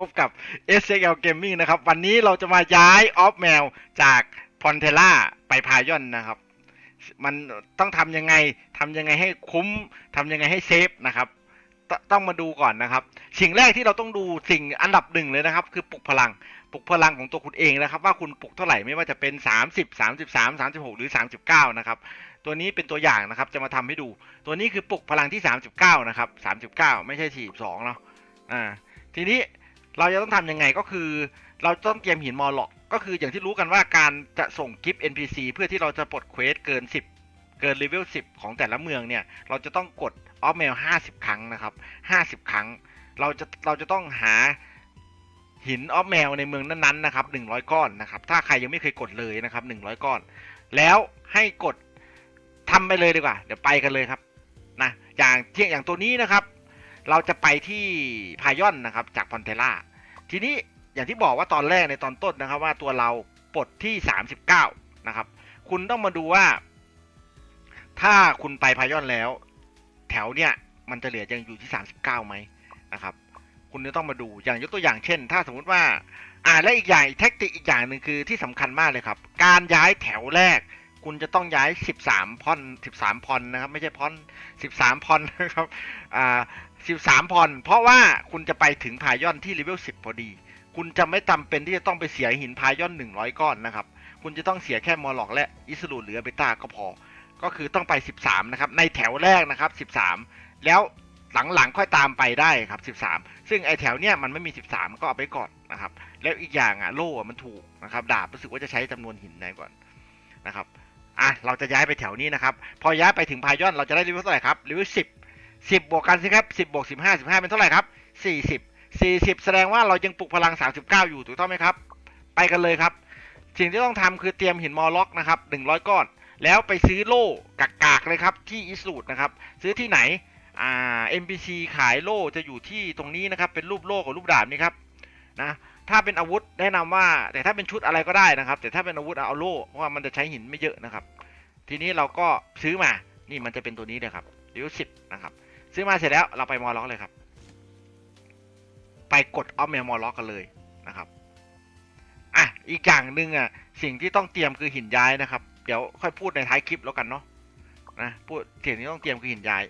พบกับ SXL Gaming นะครับ วันนี้เราจะมาย้ายออฟแมวจากพอนเทล่าไปพายอนนะครับ มันต้องทำยังไงทำยังไงให้คุ้มทำยังไงให้เซฟนะครับตต้องมาดูก่อนนะครับ สิ่งแรกที่เราต้องดูสิ่งอันดับหนึ่งเลยนะครับ คือปลุกพลังปลุกพลังของตัวคุณเองนะครับ ว่าคุณปลุกเท่าไหร่ไม่ว่าจะเป็น 30 33 36 หรือ 39 นะครับ ตัวนี้เป็นตัวอย่างนะครับจะมาทำให้ดู ตัวนี้คือปลุกพลังที่ 39 นะครับ 39 ไม่ใช่ 42เนาะอ่าทีนี้ เราจะต้องทำยังไงก็คือ เราต้องเตรียมหินมอลล็อก ก็คืออย่างที่รู้กันว่าการจะส่งกิฟต์ NPC เพื่อที่เราจะปลดเควสเกิน 10 เกินเลเวล10 ของแต่ละเมืองเนี่ย เราจะต้องกดออฟเมล50 ครั้งนะครับ 50 ครั้ง เราจะเราจะต้องหาหินออฟเมลในเมืองนั้นๆนะครับ 100 ก้อนนะครับ ถ้าใครยังไม่เคยกดเลยนะครับ 100 ก้อน แล้วให้กดทำไปเลยดีกว่า เดี๋ยวไปกันเลยครับนะอย่างเที่ยงอย่างตัวนี้นะครับ เราจะไปที่พายอนนะครับจากพอนเทล่าทีนี้อย่างที่บอกว่าตอนแรกในตอนต้นนะครับว่าตัวเราปลดที่ 39 นะครับ คุณต้องมาดูว่า ถ้าคุณไปพายอนแล้ว แถวเนี่ยมันจะเหลือยังอยู่ที่ 39ไหมนะครับ คุณจะต้องมาดูอย่างยกตัวอย่างเช่น ถ้าสมมุติว่าอ่าและอีกอย่างแท็กติกอีกอย่างหนึ่งคือที่สำคัญมากเลยครับ การย้ายแถวแรก คุณจะต้องย้าย 13 พอน 13 พอนนะครับ ไม่ใช่พอน 13 พอนนะครับอ่า 13พอนเพราะว่าคุณจะไปถึงพายอนที่เลเวล 10 พอดี คุณจะไม่จำเป็นที่จะต้องไปเสียหินพายอน 100 ก้อนนะครับ คุณจะต้องเสียแค่มอลล็อกและอิสรูหรือเบต้าก็พอ ก็คือต้องไป 13 นะครับ ในแถวแรกนะครับ 13 แล้วหลังๆค่อยตามไปได้ครับ 13 ซึ่งไอแถวเนี้ยมันไม่มี 13 ก็เอาไปก่อนนะครับ แล้วอีกอย่างอะโล่อะมันถูกนะครับ ดาบรู้สึกว่าจะใช้จำนวนหินได้ก่อนนะครับ อะ เราจะย้ายไปแถวนี้นะครับ พอย้ายไปถึงพายอน เราจะได้เลเวลเท่าไหร่ครับเลเวล10 10 บวกกันสิครับ 10 บวก 15 15 เป็นเท่าไหร่ครับ 40 40 แสดงว่าเรายังปลุกพลัง 39 อยู่ถูกต้องไหมครับ ไปกันเลยครับ สิ่งที่ต้องทำคือเตรียมหินมอลล็อกนะครับ 100 ก้อน แล้วไปซื้อโล่กากๆเลยครับที่อิสูดนะครับ ซื้อที่ไหน อ่า NPC ขายโล่จะอยู่ที่ตรงนี้นะครับ เป็นรูปโล่กับรูปดาบนี่ครับ นะ ถ้าเป็นอาวุธแนะนำว่า แต่ถ้าเป็นชุดอะไรก็ได้นะครับ แต่ถ้าเป็นอาวุธเอาโล่ เพราะว่ามันจะใช้หินไม่เยอะนะครับ ทีนี้เราก็ซื้อมา นี่มันจะเป็นตัวนี้เลยครับเลเวสิบนะครับ ซื้อมาเสร็จแล้วเราไปมอลล็อกเลยครับ ไปกดออฟเมลมอลล็อกกันเลยนะครับอะอีกอย่างหนึ่งอะสิ่งที่ต้องเตรียมคือหินย้ายนะครับ เดี๋ยวค่อยพูดในท้ายคลิปแล้วกันเนาะนะพูดสิ่งที่ต้องเตรียมคือหินย้าย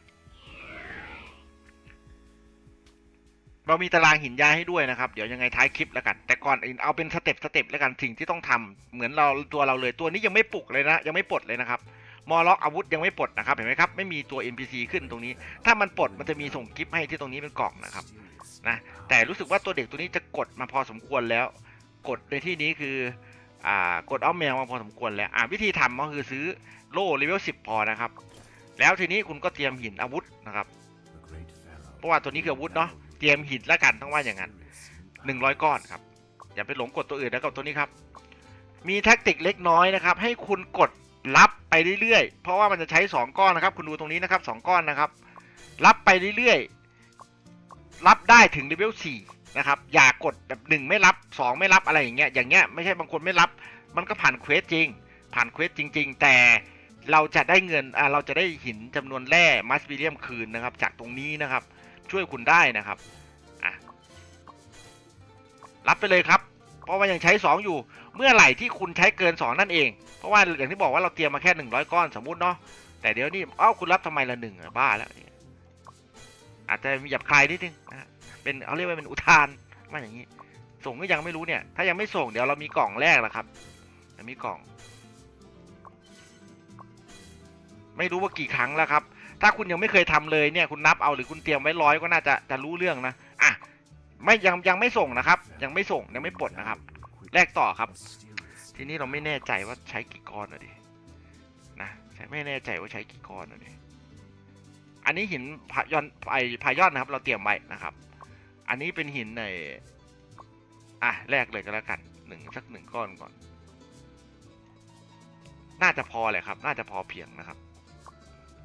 เรามีตารางหินย้ายให้ด้วยนะครับ เดี๋ยวยังไงท้ายคลิปแล้วกัน แต่ก่อนอื่นเอาเป็นสเต็ปสเต็ปแล้วกันสิ่งที่ต้องทำเหมือนเราตัวเราเลยตัวนี้ยังไม่ปลุกเลยนะ ยังไม่ปลดเลยนะครับ มอล็อกอาวุธยังไม่ปลดนะครับเห็นไหมครับไม่มีตัว NPC ขึ้นตรงนี้ ถ้ามันปลดมันจะมีส่งกิฟต์ให้ที่ตรงนี้เป็นกล่องนะครับนะแต่รู้สึกว่าตัวเด็กตัวนี้จะกดมาพอสมควรแล้ว กดในที่นี้คืออ่ากดเอาแมวมาพอสมควรแล้วอ่าวิธีทำก็คือซื้อโล่เลเวล10 พอนะครับ แล้วทีนี้คุณก็เตรียมหินอาวุธนะครับเพราะว่าตัวนี้คืออาวุธเนาะเตรียมหินล้วกันต้องว่าอย่างนั้นหนึ่งร้อยก้อนครับอย่าไปหลงกดตัวอื่นแล้วกับตัวนี้ครับมีแท็กติกเล็กน้อยนะครับ ให้คุณกด รับไปเรื่อยๆ เพราะว่ามันจะใช้สองก้อนนะครับ คุณดูตรงนี้นะครับสองก้อนนะครับ รับไปเรื่อยๆ รับได้ถึงเลเวลสี่นะครับ อย่ากดแบบหนึ่งไม่รับสองไม่รับอะไรอย่างเงี้ย อย่างเงี้ยไม่ใช่บางคนไม่รับ มันก็ผ่านเควสจริง ผ่านเควสจริง ๆ แต่เราจะได้เงินอ่าเราจะได้หินจำนวนแร่มัสบิเลียมคืนนะครับ จากตรงนี้นะครับ ช่วยคุณได้นะครับอะรับไปเลยครับ เพราะว่ายังใช้ 2 อยู่ เมื่อไหร่ที่คุณใช้เกิน 2 นั่นเอง เพราะว่าอย่างที่บอกว่าเราเตรียมมาแค่ 100 ก้อนสมมุติเนาะ แต่เดี๋ยวนี้เอ้าคุณรับทำไมละหนึ่งอะบ้าแล้ว อาจจะมีหยับคลายนิดนึงนะเป็นเขาเรียกว่าเป็นอุทานว่าอย่างนี้ ส่งก็ยังไม่รู้เนี่ย ถ้ายังไม่ส่งเดี๋ยวเรามีกล่องแรกแล้วครับมีกล่อง ไม่รู้ว่ากี่ครั้งแล้วครับ ถ้าคุณยังไม่เคยทำเลยเนี่ย คุณนับเอาหรือคุณเตรียมไว้ร้อยก็น่าจะจะรู้เรื่องนะ อะ ไม่ยังยังไม่ส่งนะครับ ยังไม่ส่งยังไม่ปลดนะครับแลกต่อครับ ทีนี้เราไม่แน่ใจว่าใช้กี่ก้อนอะดินะไม่แน่ใจว่าใช้กี่ก้อนอะดิอันนี้หินพายอนไอพายอนนะครับ เราเตรียมไว้นะครับ อันนี้เป็นหินในอะแลกเลยก็แล้วกันหนึ่งสักหนึ่งก้อนก่อน น่าจะพอแหละครับ น่าจะพอเพียงนะครับ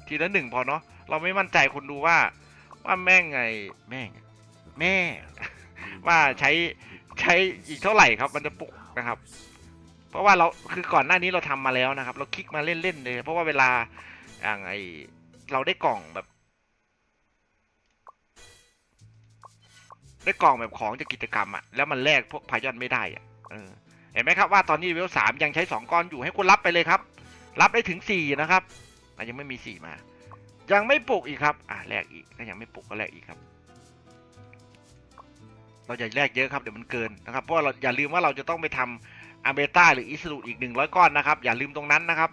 ทีละหนึ่งพอเนาะเราไม่มั่นใจคนดูว่า ว่าแม่งไงแม่ง แม่ ว่าใช้ใช้อีกเท่าไหร่ครับ มันจะปลุกนะครับ เพราะว่าเราคือก่อนหน้านี้เราทำมาแล้วนะครับ เราคลิกมาเล่นๆเลย เพราะว่าเวลาอย่างไอเราได้กล่องแบบ ได้กล่องแบบของจากกิจกรรมอะแล้วมันแลกพวกพายอนไม่ได้อะเออเห็นไหมครับว่าตอนนี้เวลสามยังใช้สองก้อนอยู่ให้คุณรับไปเลยครับ รับได้ถึงสี่นะครับยังไม่มีสี่มา ยังไม่ปลุกอีกครับ อะแลกอีกถ้ายังไม่ปลุกก็แลกอีกครับ เราจะแลกเยอะครับเดี๋ยวมันเกินนะครับเพราะาเราอย่าลืมว่าเราจะต้องไปทำอาเบต้าหรืออิสรูอีกหนึ่งร้อยก้อนนะครับ อย่าลืมตรงนั้นนะครับ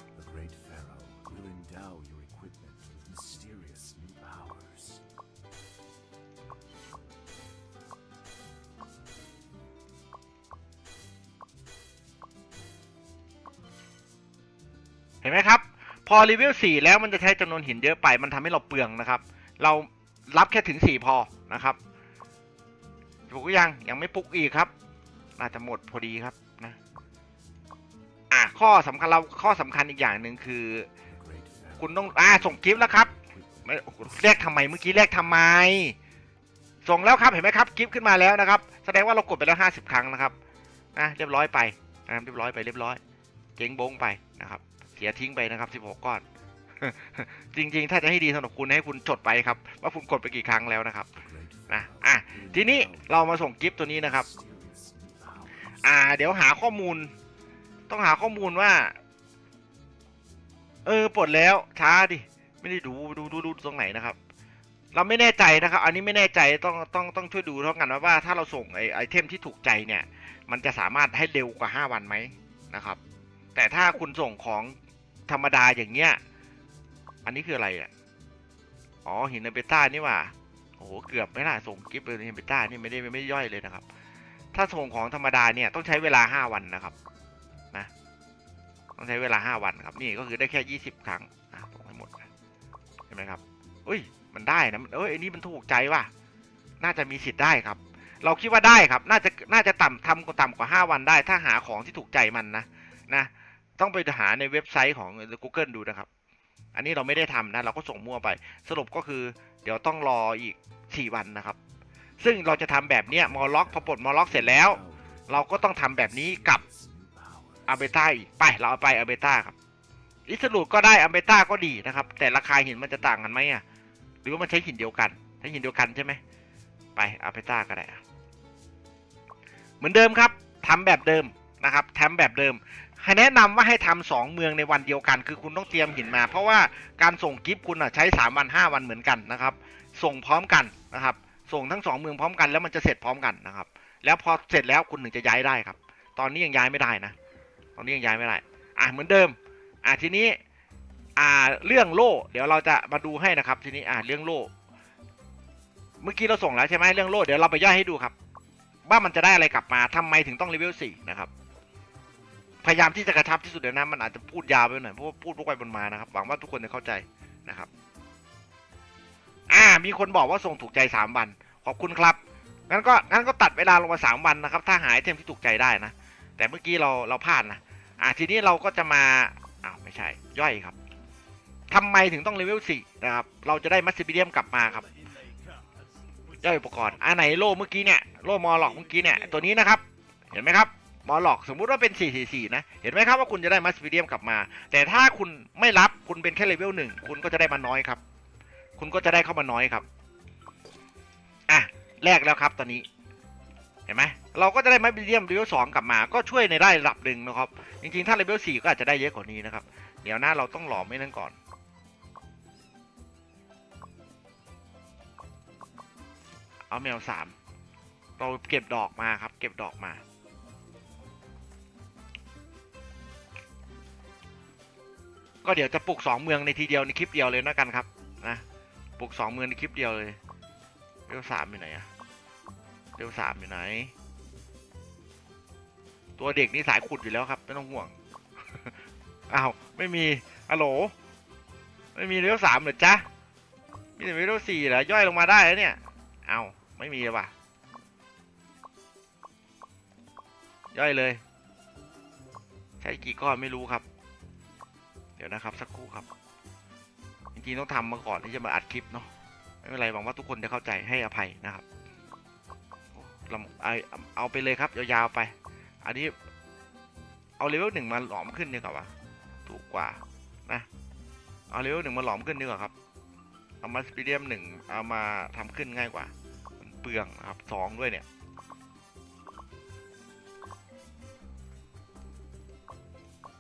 เห็นไหมครับ พอรีวิวสี่แล้วมันจะใช้จำนวนหินเยอะไป มันทำให้เราเปลืองนะครับ เรารับแค่ถึงสี่พอนะครับ ปลุกยังยังไม่ปลุกอีกครับน่าจะหมดพอดีครับนะอะข้อสำคัญเราข้อสำคัญอีกอย่างหนึ่งคือ คุณต้องอ่าส่งกิฟต์แล้วครับไม่แลกทำไมเมื่อกี้แลกทำไม ส่งแล้วครับเห็นไหมครับกิฟต์ขึ้นมาแล้วนะครับ แสดงว่าเรากดไปแล้วห้าสิบครั้งนะครับนะเรียบร้อยไปนะครับเรียบร้อยไปเรียบร้อย เจ๊งบงไปนะครับเสียทิ้งไปนะครับสิบหกก้อนจริงๆ ถ้าจะให้ดีสำหรับคุณให้คุณจดไปครับ ว่าคุณกดไปกี่ครั้งแล้วนะครับ นะอะทีนี้เรามาส่งกิฟต์ตัวนี้นะครับ อ่า เดี๋ยวหาข้อมูล ต้องหาข้อมูลว่า เออปลดแล้วช้าดิไม่ได้ดูดูดูดูตรงไหนนะครับ เราไม่แน่ใจนะครับ อันนี้ไม่แน่ใจต้องต้องต้องช่วยดูเท่ากันว่าวาถ้าเราส่งไอไอเทมที่ถูกใจเนี่ย มันจะสามารถให้เร็วกว่าห้าวันไหมนะครับ แต่ถ้าคุณส่งของธรรมดาอย่างเงี้ย อันนี้คืออะไรอะ อ๋อหินในเบต้านี่ว่า โอ้โห เกือบไม่น่าส่งกิฟต์เลยหิเบต้านี่ไม่ได้ไม่ย่อยเลยนะครับ ถ้าส่งของธรรมดาเนี่ยต้องใช้เวลาห้าวันนะครับ นะ ต้องใช้เวลาห้าวันครับ นี่ก็คือได้แค่ยี่สิบครั้งอะส่งให้หมดเห็นไหมครับอุ้ย มันได้นะเอ้ยอันนี้มันถูกใจว่ะ น่าจะมีสิทธิ์ได้ครับ เราคิดว่าได้ครับ น่าจะ น่าจะต่ำทำกว่าต่ำกว่าห้าวันได้ ถ้าหาของที่ถูกใจมันนะ นะ ต้องไปหาในเว็บไซต์ของ Google ดูนะครับ อันนี้เราไม่ได้ทำนะ เราก็ส่งมั่วไป สรุปก็คือเดี๋ยวต้องรออีกสี่วันนะครับ ซึ่งเราจะทำแบบเนี้ยมอล็อกพอปลดมอล็อกเสร็จแล้ว เราก็ต้องทำแบบนี้กับเอาเบต้าอีกไป เราเอาไปอาเบต้าครับอิสรูก็ได้อเบต้าก็ดีนะครับ แต่ราคาหินมันจะต่างกันไหมอะหรือว่ามันใช้หินเดียวกันใช้หินเดียวกันใช่ไหมไปอาเบต้าก็ได้เหมือนเดิมครับทำแบบเดิมนะครับทำแบบเดิม ให้แนะนำว่าให้ทำสองเมืองในวันเดียวกัน คือคุณต้องเตรียมหินมา เพราะว่าการส่งกิฟต์คุณอะใช้สามวันห้าวันเหมือนกันนะครับ ส่งพร้อมกันนะครับ ส่งทั้งสองเมืองพร้อมกันแล้วมันจะเสร็จพร้อมกันนะครับ แล้วพอเสร็จแล้วคุณถึงจะย้ายได้ครับ ตอนนี้ยังย้ายไม่ได้นะ ตอนนี้ยังย้ายไม่ได้ อะเหมือนเดิม อะทีนี้ อ่าเรื่องโล่ เดี๋ยวเราจะมาดูให้นะครับ ทีนี้อ่าเรื่องโล่ เมื่อกี้เราส่งแล้วใช่ไหมเรื่องโล่ เดี๋ยวเราไปย่อยให้ดูครับ ว่ามันจะได้อะไรกลับมาทำไมถึงต้องเลเวลสี่นะครับ พยายามที่จะกระชับที่สุดเดี๋ยวนะมันอาจจะพูดยาวไปหน่อยเพราะว่าพูดพวกไปบนมานะครับหวังว่าทุกคนจะเข้าใจนะครับ อ่า มีคนบอกว่าส่งถูกใจสามวัน ขอบคุณครับงั้นก็งั้นก็ตัดเวลาลงมาสามวันนะครับ ถ้าหาไอเทมที่ถูกใจได้นะแต่เมื่อกี้เราเราพลาดนะอ่าทีนี้เราก็จะมาอ้าวไม่ใช่ ย่อยครับทำไมถึงต้องเลเวลสี่นะครับเราจะได้มัสซิบิเดียมกลับมาครับย่อยอุปกรณ์อ่าไหนโล่เมื่อกี้เนี่ยโล่มอลล็อกเมื่อกี้เนี่ยตัวนี้นะครับ เห็นไหมครับ มอลล็อกสมมุติว่าเป็น 444 นะ เห็นไหมครับว่าคุณจะได้มัสซิเดียมกลับมา แต่ถ้าคุณไม่รับคุณเป็นแค่เลเวลหนึ่งคุณก็จะได้มาน้อยครับ คุณก็จะได้เข้ามาน้อยครับ อะแลกแล้วครับตอนนี้ เห็นไหมเราก็จะได้มัสซิเดียมเลเวลสองกลับมา ก็ช่วยในได้ระดับหนึ่งนะครับ จริงๆ ถ้าเลเวลสี่ก็อาจจะได้เยอะกว่านี้นะครับ เดี๋ยวหน้าเราต้องหลอมไม่นั่นก่อนเอาแมวสามเราเก็บดอกมาครับ เก็บดอกมา ก็เดี๋ยวจะปลุกสองเมืองในทีเดียวในคลิปเดียวเลยนะกันครับนะปลุกสองเมืองในคลิปเดียวเลยเลเวสามอยู่ไหนอะเลเวสามอยู่ไหน ตัวเด็กนี่สายขุดอยู่แล้วครับไม่ต้องห่วงอ้าวไม่มีฮัลโหลไม่มีเลเวสามหรือจ๊ะมีแต่เลเวสี่เหรอย่อยลงมาได้แล้วเนี่ยเอาไม่มีเลยว่ะย่อยเลย ใช้กี่ก้อนไม่รู้ครับ เดี๋ยวนะครับสักครู่ครับ จริงๆต้องทำมาก่อนที่จะมาอัดคลิปเนาะไม่เป็นไรหวังว่าทุกคนจะเข้าใจให้อภัยนะครับเราเอาเอาไปเลยครับยาวๆไป อันนี้เอาเลเวลหนึ่งมาหลอมขึ้นดีกว่าวะถูกกว่านะเอาเลเวลหนึ่งมาหลอมขึ้นดีกว่าครับเอามาสปีเดียมหนึ่งเอามาทำขึ้นง่ายกว่าเปลืองครับสองด้วยเนี่ย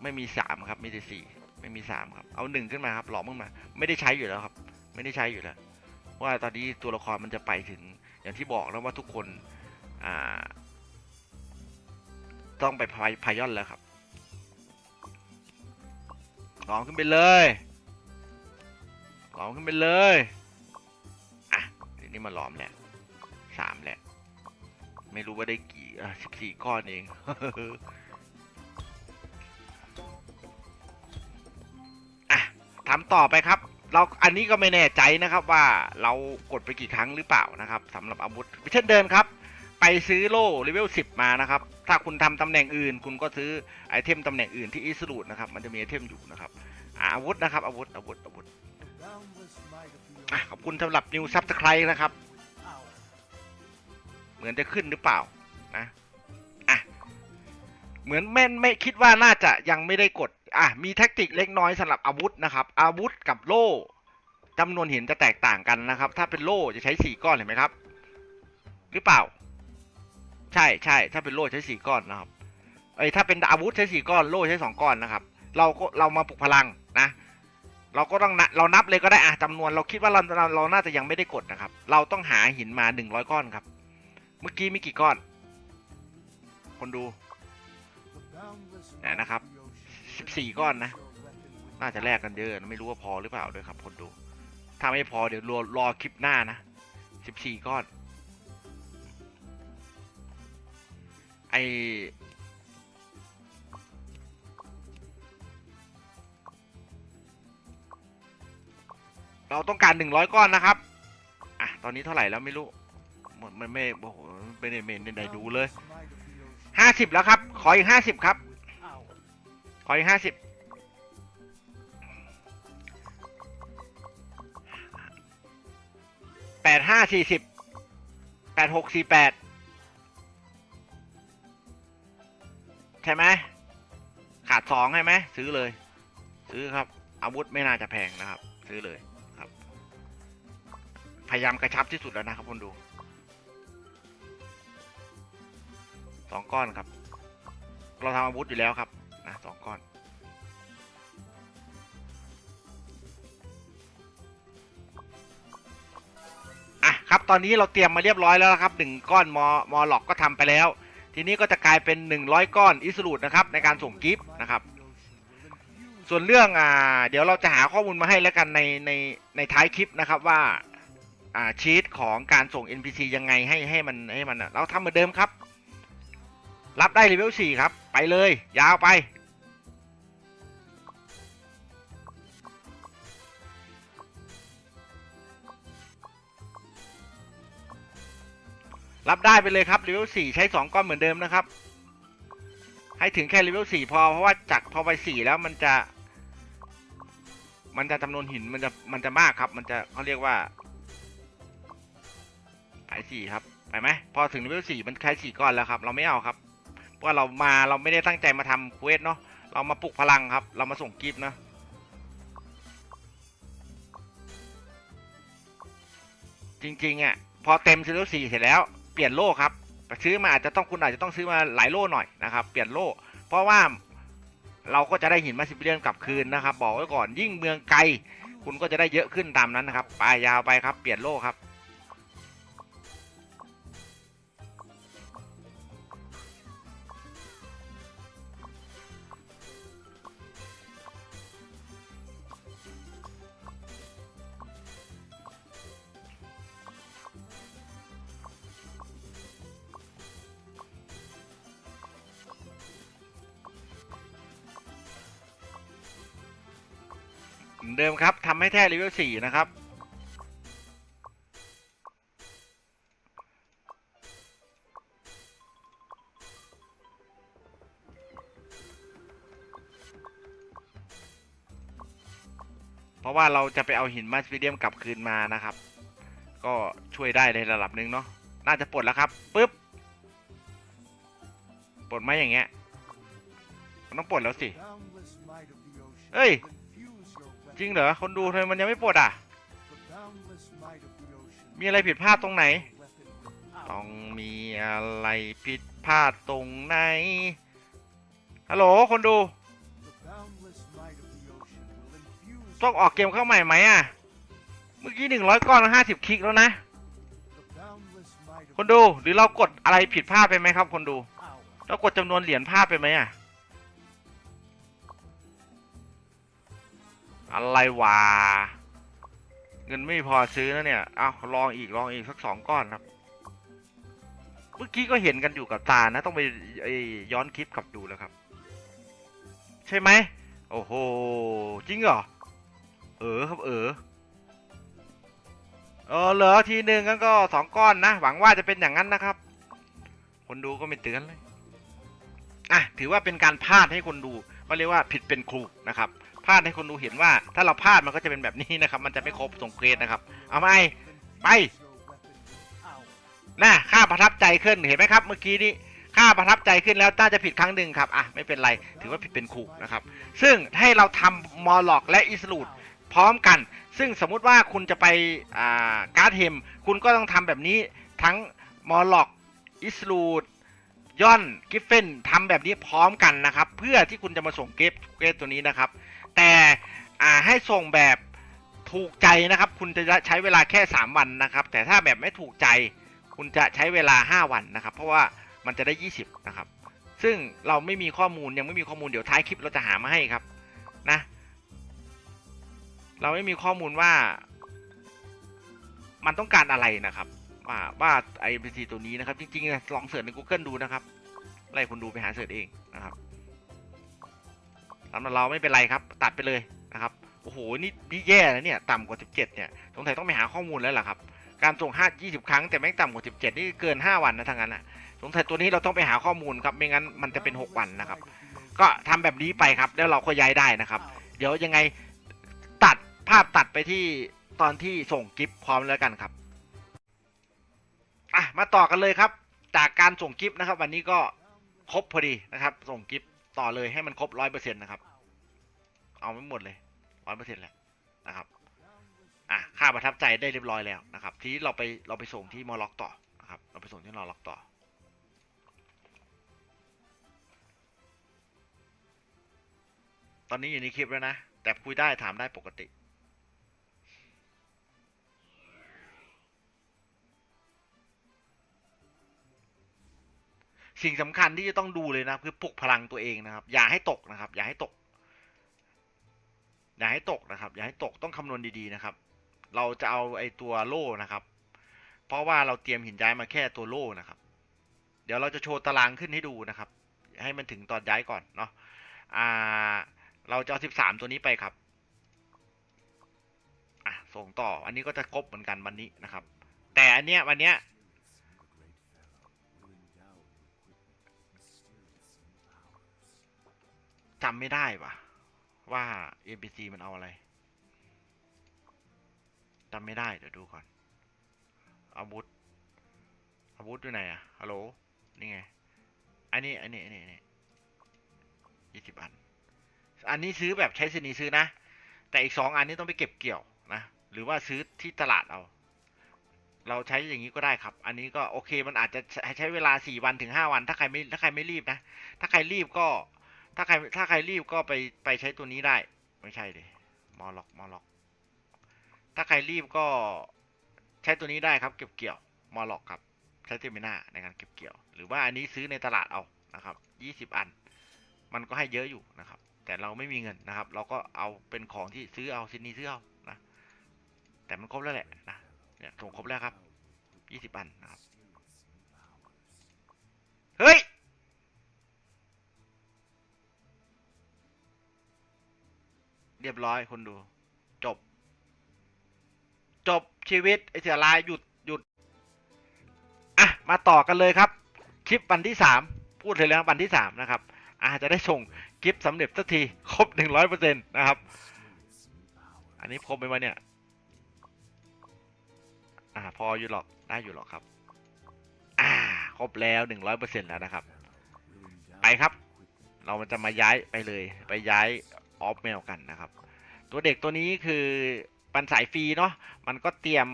ไม่มีสามครับ มีแต่สี่ ไม่มีสามครับ เอาหนึ่งขึ้นมาครับหลอมขึ้นมา ไม่ได้ใช้อยู่แล้วครับ ไม่ได้ใช้อยู่แล้ว ว่าตอนนี้ตัวละครมันจะไปถึง อย่างที่บอกแล้วว่าทุกคนอ่าต้องไปพายพายอนแล้วครับลองขึ้นไปเลยลองขึ้นไปเลย อะทีนี้มาล้อมแหล้วสามแหล้วไม่รู้ว่าได้กี่อะสิบสี่ก้อนเอง ทำต่อไปครับ เราอันนี้ก็ไม่แน่ใจนะครับว่าเรากดไปกี่ครั้งหรือเปล่านะครับสำหรับอาวุธเช่นเดิมครับ ไปซื้อโล่เลเวล10 มานะครับ ถ้าคุณทำตำแหน่งอื่น คุณก็ซื้อไอเทมตำแหน่งอื่นที่อิสรูดนะครับ มันจะมีไอเทมอยู่นะครับอาวุธนะครับ อาวุธอาวุธอาวุธขอบคุณสำหรับนิวซับสไครต์นะครับ เหมือนจะขึ้นหรือเปล่านะอะเหมือนแม่นไม่คิดว่าน่าจะยังไม่ได้กด อะมีแท็กติกเล็กน้อยสำหรับอาวุธนะครับ อาวุธกับโล่จำนวนหินจะแตกต่างกันนะครับ ถ้าเป็นโล่จะใช้สี่ก้อนเห็นไหมครับ หรือเปล่า ใช่ใช่ถ้าเป็นโล่ใช้สี่ก้อนนะครับเอ้ยถ้าเป็นอาวุธใช้สี่ก้อนโล่ใช้สองก้อนนะครับ เราก็เรามาปลุกพลังนะ เราก็ต้องเรานับเลยก็ได้อะจำนวนเราคิดว่าเราเราเราน่าจะยังไม่ได้กดนะครับ เราต้องหาหินมาหนึ่งร้อยก้อนครับ เมื่อกี้มีกี่ก้อน คนดูนะครับ สิบสี่ก้อนนะ น่าจะแลกกันเยอะนะไม่รู้ว่าพอหรือเปล่าด้วยครับคนดู ถ้าไม่พอเดี๋ยวรอรอคลิปหน้านะสิบสี่ก้อน ไอเราต้องการหนึ่งร้อยก้อนนะครับ อะ ตอนนี้เท่าไหร่แล้วไม่รู้ มันไม่ โอ้โหไม่ได้ไม่ได้ดูเลยห้าสิบแล้วครับ ขออีกห้าสิบครับ ออีกห้าสิบแปดห้าสี่สิบแปดหกสี่แปดใช่ไหมขาดสองใช่ไหมซื้อเลย ซื้อครับ อาวุธไม่น่าจะแพงนะครับ ซื้อเลยครับ พยายามกระชับที่สุดแล้วนะครับคนดูสองก้อนครับ เราทำอาวุธอยู่แล้วครับ นะสองก้อนอะครับตอนนี้เราเตรียมมาเรียบร้อยแล้วครับหนึ่งก้อนมอมอหลอกก็ทำไปแล้ว ทีนี้ก็จะกลายเป็น 100 ก้อนอิสรูดนะครับในการส่งกิฟต์นะครับ ส่วนเรื่องอ่าเดี๋ยวเราจะหาข้อมูลมาให้แล้วกันในในในท้ายคลิปนะครับว่าอ่าชีตของการส่ง NPC ยังไงให้ให้มันให้มันเราทำเหมือนเดิมครับ รับได้เลเวล4ครับ ไปเลย ยาวไป รับได้ไปเลยครับเลเวล4ใช้2ก้อนเหมือนเดิมนะครับ ให้ถึงแค่เลเวล4พอเพราะว่าจากพอไป4แล้วมันจะ มันจะจำนวนหินมันจะมันจะมากครับ มันจะเขาเรียกว่าไปสี่ครับไปไหมพอถึงเลเวล4มันใช้สี่ก้อนแล้วครับ เราไม่เอาครับเพราะเรามาเราไม่ได้ตั้งใจมาทำเควสเนาะเรามาปลุกพลังครับ เรามาส่งกิฟต์นะจริงๆอะพอเต็มเลเวลสี่เสร็จแล้ว ปลี่ยนโล่ครับซื้อมาอาจจะต้องคุณอาจจะต้องซื้อมาหลายโล่หน่อยนะครับ เปลี่ยนโล่ เพราะว่าเราก็จะได้หินมาสิบเรือนกลับคืนนะครับ บอกไว้ก่อนยิ่งเมืองไกล คุณก็จะได้เยอะขึ้นตามนั้นนะครับ ไปยาวไปครับ เปลี่ยนโล่ครับ เหมือนเดิมครับทำให้แท้เลเวลสี่นะครับ เพราะว่าเราจะไปเอาหินมาสวิเดียมกลับคืนมานะครับ ก็ช่วยได้ในระดับหนึ่งเนาะน่าจะปลดแล้วครับปุ๊บปลดไหมอย่างเงี้ยมันต้องปลดแล้วสิเอ้ย จริงเหรอ คนดูทำไมมันยังไม่ปลดอะ มีอะไรผิดพลาดตรงไหน ต้องมีอะไรผิดพลาดตรงไหน ฮัลโหล คนดู ต้องออกเกมเข้าใหม่ไหมอะ เมื่อกี้หนึ่งร้อยก้อนห้าสิบคลิกแล้วนะ คนดู หรือเรากดอะไรผิดพลาดไปไหมครับ คนดู เรากดจำนวนเหรียญพลาดไปไหมอะ อะไรวะเงินไม่พอซื้อนะเนี่ย เอาลองอีกลองอีกสักสองก้อนครับ เมื่อกี้ก็เห็นกันอยู่กับตานะ ต้องไปย้อนคลิปกลับดูแล้วครับ ใช่ไหม โอ้โห จริงเหรอ เออครับเออ เออเหลือทีหนึ่งงั้นก็สองก้อนนะ หวังว่าจะเป็นอย่างนั้นนะครับ คนดูก็ไม่เตือนเลย อะ ถือว่าเป็นการพลาดให้คนดูก็เรียกว่าผิดเป็นครูนะครับาดให้คนดูเห็นว่า ถ้าเราพลาดมันก็จะเป็นแบบนี้นะครับ มันจะไม่ครบส่งเกรดนะครับ เอาไหมไปน่ะค่าประทับใจขึ้นเห็นไหมครับ เมื่อกี้นี้ค่าประทับใจขึ้นแล้วน่าจะผิดครั้งหนึ่งครับอะไม่เป็นไรถือว่าผิดเป็นครูนะครับ ซึ่งให้เราทำมอลล็อกและอิสลูดพร้อมกัน ซึ่งสมมุติว่าคุณจะไปอ่าการ์ดเฮมคุณก็ต้องทำแบบนี้ทั้งมอลล็อกอิสลูดย่อนกิฟเฟนทำแบบนี้พร้อมกันนะครับ เพื่อที่คุณจะมาส่งเกฟเกฟตัวนี้นะครับ แต่อ่าให้ส่งแบบถูกใจนะครับ คุณจะใช้เวลาแค่ 3 วันนะครับ แต่ถ้าแบบไม่ถูกใจ คุณจะใช้เวลา 5 วันนะครับ เพราะว่ามันจะได้ 20 นะครับ ซึ่งเราไม่มีข้อมูลยังไม่มีข้อมูลเดี๋ยวท้ายคลิปเราจะหามาให้ครับนะ เราไม่มีข้อมูลว่า มันต้องการอะไรนะครับ ว่าว่าไอพีซีตัวนี้นะครับ จริงๆลองเสิร์ชใน Google ดูนะครับไล่คุณดูไปหาเสิร์ชเองนะครับ สำหรับเราไม่เป็นไรครับ ตัดไปเลยนะครับโอ้โหนี่นี่แย่นะเนี่ยต่ำกว่า 17 เนี่ยสงสัยต้องไปหาข้อมูลแล้วล่ะครับ การส่ง5 20 ครั้งแต่แม่งต่ำกว่า 17 นี่เกิน 5 วันนะทางนั้นอะสงสัยตัวนี้เราต้องไปหาข้อมูลครับไม่งั้นมันจะเป็น 6 วันนะครับ ก็ทำแบบนี้ไปครับ แล้วเราก็ย้ายได้นะครับ เดี๋ยวยังไงตัดภาพตัดไปที่ตอนที่ส่งกิฟต์พร้อมแล้วกันครับอะมาต่อกันเลยครับ จากการส่งกิฟต์นะครับ วันนี้ก็ครบพอดีนะครับ ส่งกิฟต์ ต่อเลยให้มันครบร้อยเปอร์เซ็นต์นะครับ เอาไม่หมดเลยร้อยเปอร์เซ็นต์แหละนะครับอะค่าประทับใจได้เรียบร้อยแล้วนะครับ ทีนี้เราไปเราไปส่งที่มอล็อกต่อนะครับ เราไปส่งที่มอล็อกต่อตอนนี้อยู่ในคลิปแล้วนะ แต่คุยได้ถามได้ปกติ สิ่งสำคัญที่จะต้องดูเลยนะคือปลุกพลังตัวเองนะครับ อย่าให้ตกนะครับ อย่าให้ตก อย่าให้ตกนะครับ อย่าให้ตกต้องคำนวณดีๆนะครับ เราจะเอาไอ้ตัวโล่นะครับ เพราะว่าเราเตรียมหินย้ายมาแค่ตัวโล่นะครับ เดี๋ยวเราจะโชว์ตารางขึ้นให้ดูนะครับ ให้มันถึงตอนย้ายก่อนเนาะอ่า เราจะเอาสิบสามตัวนี้ไปครับอะส่งต่ออันนี้ก็จะครบเหมือนกันวันนี้นะครับ แต่อันเนี้ยวันเนี้ย จำไม่ได้ปะว่า NPC มันเอาอะไรจำไม่ได้ เดี๋ยวดูก่อน อาวุธ อาวุธอยู่ไหนอะฮัลโหล นี่ไงอันนี้อันนี้ อันนี้ อันนี้ยี่สิบอัน อันนี้ซื้อแบบใช้สินีซื้อนะ แต่อีกสองอันนี้ต้องไปเก็บเกี่ยวนะ หรือว่าซื้อที่ตลาดเอา เราใช้อย่างนี้ก็ได้ครับ อันนี้ก็โอเค มันอาจจะใช้เวลาสี่วันถึงห้าวัน ถ้าใครไม่ ถ้าใครไม่รีบนะ ถ้าใครรีบก็ ถ้าใครถ้าใครรีบก็ไปไปใช้ตัวนี้ได้ ไม่ใช่ดิมอล็อกมอล็อก ถ้าใครรีบก็ใช้ตัวนี้ได้ครับ เก็บเกี่ยวมอล็อกครับ ใช้เทมิน่าในการเก็บเกี่ยว หรือว่าอันนี้ซื้อในตลาดเอานะครับยี่สิบอัน มันก็ให้เยอะอยู่นะครับ แต่เราไม่มีเงินนะครับ เราก็เอาเป็นของที่ซื้อเอาซินนี้ซื้อเอานะแต่มันครบแล้วแหละนะเนี่ยส่งครบแล้วครับยี่สิบอันนะครับ รียบร้อยคนดู จบ จบชีวิตไอเสียลายหยุดหยุดอะมาต่อกันเลยครับ คลิปวันที่สามพูดเลยแล้ววันที่สามนะครับอาจจะได้ส่งคลิปสำเร็จสักทีครบหนึ่งร้อยเปอร์เซ็นต์นะครับ อันนี้ครบไหมวะเนี่ยอ่าพออยู่หรอกได้อยู่หรอกครับ อ่าครบแล้วหนึ่งร้อยเปอร์เซ็นต์แล้วนะครับ ไปครับ เรามันจะมาย้ายไปเลย ไปย้าย ออฟแมวกันนะครับ ตัวเด็กตัวนี้คือปันสายฟรีเนาะมันก็เตรียม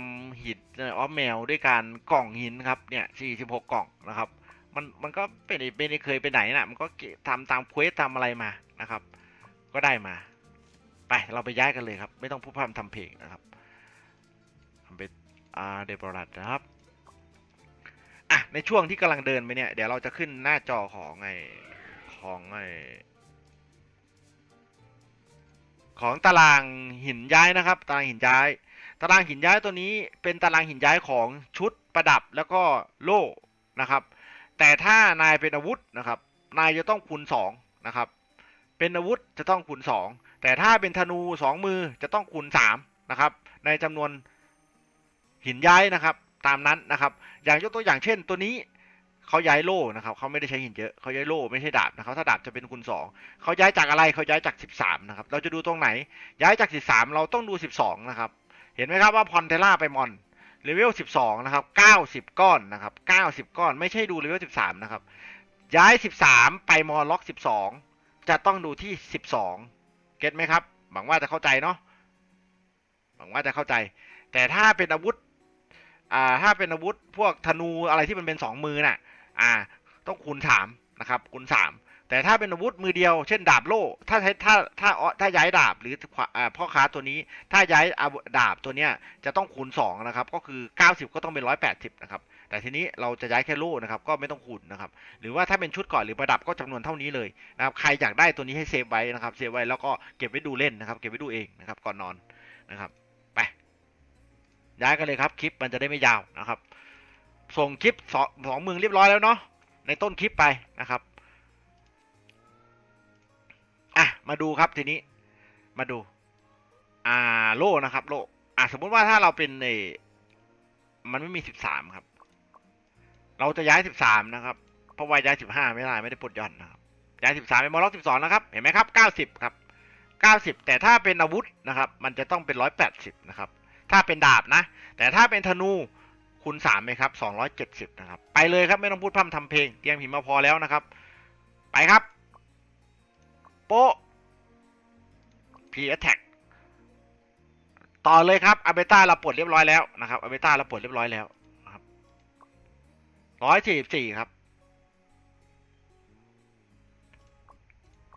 หินออฟแมวด้วยการกล่องหินครับเนี่ย46 กล่องนะครับ มันมันก็ไม่ได้ไม่ได้เคยไปไหนนะมันก็เก็บทำตามเควสทำอะไรมานะครับ ก็ได้มา ไปเราไปย้ายกันเลยครับ ไม่ต้องพูดพร่ำทำเพลงนะครับทำเป็นอาเดบรัตนะครับอะในช่วงที่กำลังเดินไปเนี่ยเดี๋ยวเราจะขึ้นหน้าจอของไอของไอ ของตารางหินย้ายนะครับ ตารางหินย้าย ตารางหินย้ายตัวนี้เป็นตารางหินย้ายของชุดประดับแล้วก็โล่นะครับ แต่ถ้านายเป็นอาวุธนะครับ นายจะต้องคูณสองนะครับ เป็นอาวุธจะต้องคูณสองแต่ถ้าเป็นธนูสองมือจะต้องคูณสามนะครับ ในจำนวนหินย้ายนะครับ ตามนั้นนะครับ อย่างยกตัวอย่างเช่นตัวนี้ เขาย้ายโล่นะครับเขาไม่ได้ใช้หินเยอะเขาย้ายโล่ไม่ใช่ดาบนะครับถ้าดาบจะเป็นคูณสองเขาย้ายจากอะไรเขาย้ายจากสิบสามนะครับ เราจะดูตรงไหน ย้ายจากสิบสามเราต้องดูสิบสองนะครับ เห็นไหมครับว่าพอนเทล่าไปมอนเลเวลสิบสองนะครับเก้าสิบก้อนนะครับเก้าสิบก้อน ไม่ใช่ดูเลเวลสิบสามนะครับ ย้ายสิบสามไปมอล็อกสิบสองจะต้องดูที่สิบสองเก็ตไหมครับ หวังว่าจะเข้าใจเนาะ หวังว่าจะเข้าใจ แต่ถ้าเป็นอาวุธ อ่า ถ้าเป็นอาวุธพวกธนูอะไรที่มันเป็นสองมือน่ะ อ่า ต้องคูณสามนะครับคูณสามแต่ถ้าเป็นอาวุธมือเดียว เช่นดาบโล่ ถ้าใช้ถ้าถ้าถ้าย้ายดาบหรือพ่อค้าตัวนี้ ถ้าย้ายอาวุธดาบตัวเนี้ยจะต้องคูณสองนะครับ ก็คือเก้าสิบก็ต้องเป็นร้อยแปดสิบนะครับ แต่ทีนี้เราจะย้ายแค่โล่นะครับ ก็ไม่ต้องคูณนะครับ หรือว่าถ้าเป็นชุดก่อนหรือประดับก็จำนวนเท่านี้เลยนะครับ ใครอยากได้ตัวนี้ให้เซฟไว้นะครับ เซฟไว้แล้วก็เก็บไว้ดูเล่นนะครับ เก็บไว้ดูเองนะครับ ก่อนนอนนะครับ ไป ย้ายกันเลยครับ คลิปมันจะได้ไม่ยาวนะครับ ส่งคลิปสองสองมืองเรียบร้อยแล้วเนาะในต้นคลิปไปนะครับอะมาดูครับทีนี้มาดูอ่าโล่นะครับโล่อะสมมุติว่าถ้าเราเป็นเออมันไม่มีสิบสามครับ เราจะย้ายสิบสามนะครับเพราะว่าย้ายสิบห้าไม่ได้ไม่ได้ปลดย่อนนะครับย้ายสิบสามเป็นมอล็อกสิบสองนะครับเห็นไหมครับเก้าสิบครับเก้าสิบแต่ถ้าเป็นอาวุธนะครับ มันจะต้องเป็นร้อยแปดสิบนะครับ ถ้าเป็นดาบนะ แต่ถ้าเป็นธนู คูณสามไหมครับสองร้อยเจ็ดสิบนะครับ ไปเลยครับไม่ต้องพูดพร่ำทำเพลง เตรียมหินมาพอแล้วนะครับ ไปครับ โป๊ะ P attack ต่อเลยครับอเบต้าเราปลดเรียบร้อยแล้วนะครับอเบต้าเราปลดเรียบร้อยแล้วนะครับร้อยสี่สี่ครับ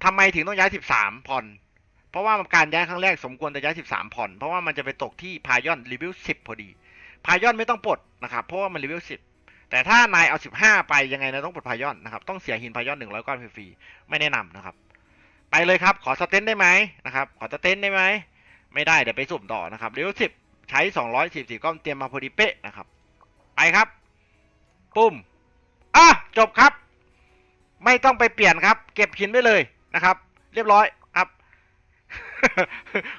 ทำไมถึงต้องย้ายสิบสามผ่อนเพราะว่าการย้ายครั้งแรกสมควรจะย้ายสิบสามผ่อน เพราะว่ามันจะไปตกที่พายอนรีวิวสิบพอดี พายอนไม่ต้องปลด นะครับเพราะว่ามันรีวิวสิบแต่ถ้านายเอาสิบห้าไปยังไงนะต้องปลดพายอนนะครับต้องเสียหินพายอนหนึ่งร้อยก้อนฟรีๆไม่แนะนำนะครับ ไปเลยครับขอสเตนได้ไหมนะครับขอสเตนได้ไหมไม่ได้เดี๋ยวไปสุ่มต่อนะครับเลเวลสิบใช้สองร้อยสิบสี่ก้อนเตรียมมาพอดีเป๊ะนะครับ ไปครับ ปุ่มอะจบครับ ไม่ต้องไปเปลี่ยนครับ เก็บหินไปเลยนะครับ เรียบร้อยครับ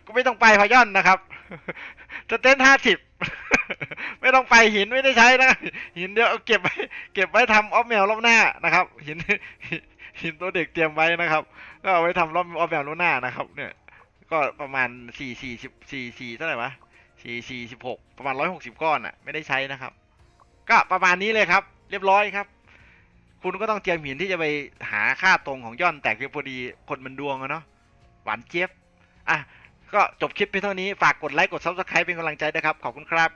ก็ไม่ต้องไปพายอนนะครับสเตนห้าสิบ ไม่ต้องไปหินไม่ได้ใช้นะหินเดี๋ยวเอาเก็บไว้เก็บไว้ทำออฟเมลรอบหน้านะครับ หินหินตัวเด็กเตรียมไว้นะครับ ก็เอาไว้ทำรอบออฟเมลรอบหน้านะครับ เนี่ย ก็ประมาณสี่สี่สิบสี่สี่เท่าไหร่วะสี่สี่สิบหกประมาณร้อยหกสิบก้อนอะ ไม่ได้ใช้นะครับ ก็ประมาณนี้เลยครับ เรียบร้อยครับ คุณก็ต้องเตรียมหินที่จะไปหาค่าตรงของย่อนแตกเพียงพอดีคนมันดวงอะเนาะหวานเจี๊ยบอะก็จบคลิปไปเท่านี้ ฝากกดไลค์ กดซับสไครป์เป็นกำลังใจด้วยครับ ขอบคุณครับ